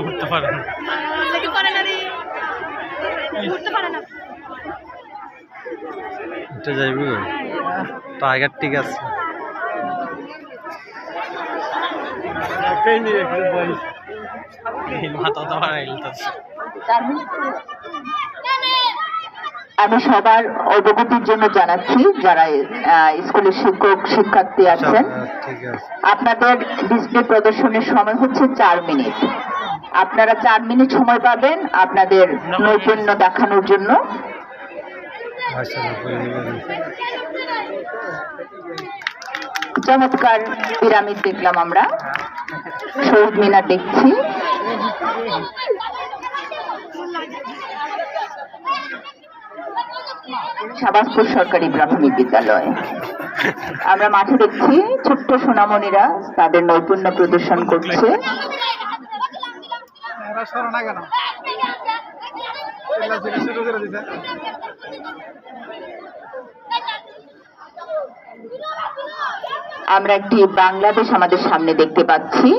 উঠতে পারে না যাইব টাইগার ঠিক আছে। মাথা তো পারে আমি সবার অবগতির জন্য জানাচ্ছি যারা স্কুলের শিক্ষক শিক্ষার্থী আছেন। আপনাদের ডিসপ্লে প্রদর্শনের সময় হচ্ছে চার মিনিট। আপনারা চার মিনিট সময় পাবেন আপনাদের নৈপুণ্য দেখানোর জন্য। আচ্ছা করে চমৎকার পিরামিড দেখলাম আমরা। শহীদ মিনার দেখছি। শাবাজপুর সরকারি প্রাথমিক বিদ্যালয়। আমরা মাঠে দেখছি ছোট্ট সোনামণিরা তাদের নৈপুণ্য প্রদর্শন করছে। আমরা একটি বাংলাদেশ আমাদের সামনে দেখতে পাচ্ছি।